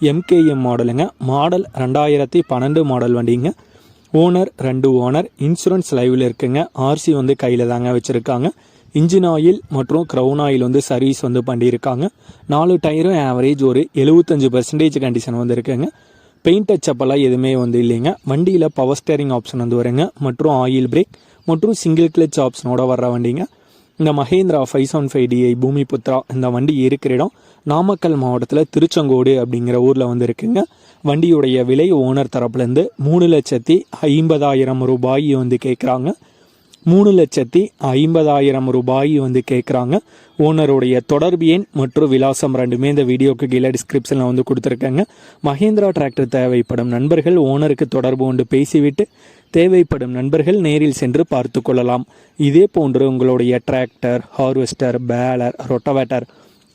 MKM மாடலுங்க. Model ரெண்டாயிரத்தி பன்னெண்டு மாடல் வண்டிங்க. ஓனர் ரெண்டு ஓனர் இன்சூரன்ஸ் லைவில் இருக்குங்க. ஆர்சி வந்து கையில் தாங்க வச்சுருக்காங்க. இன்ஜின் ஆயில் மற்றும் க்ரௌன் ஆயில் வந்து சர்வீஸ் வந்து பண்ணியிருக்காங்க. நாலு டயரும் ஆவரேஜ் ஒரு எழுபத்தஞ்சு பர்சன்டேஜ் கண்டிஷன் வந்து இருக்குங்க. பெயிண்ட் டச்சப்பெல்லாம் எதுவுமே வந்து இல்லைங்க. வண்டியில் பவர் ஸ்டேரிங் ஆப்ஷன் வந்து வருங்க. மற்றும் ஆயில் பிரேக் மற்றும் சிங்கிள் கிளச் ஆப்ஷனோட வர்ற வண்டிங்க. இந்த Mahindra five seven five DI Bhoomi Putra இந்த வண்டி இருக்கிற இடம் நாமக்கல் மாவட்டத்தில் திருச்செங்கோடு அப்படிங்கிற ஊரில் வந்து இருக்குங்க வண்டியுடைய விலை ஓனர் தரப்புலேருந்து மூணு லட்சத்தி ஐம்பதாயிரம் ரூபாய் வந்து கேட்குறாங்க மூணு லட்சத்தி ஐம்பதாயிரம் ரூபாய் வந்து கேட்குறாங்க ஓனருடைய தொடர்பு எண் மற்றும் விலாசம் ரெண்டுமே இந்த வீடியோக்கு கீழே டிஸ்கிரிப்ஷனில் வந்து கொடுத்துருக்காங்க. மஹேந்திரா டிராக்டர் தேவைப்படும் நண்பர்கள் ஓனருக்கு தொடர்பு கொண்டு பேசிவிட்டு தேவைப்படும் நண்பர்கள் நேரில் சென்று பார்த்து கொள்ளலாம். இதே போன்று உங்களுடைய டிராக்டர் ஹார்வெஸ்டர் பேலர் ரொட்டவேட்டர்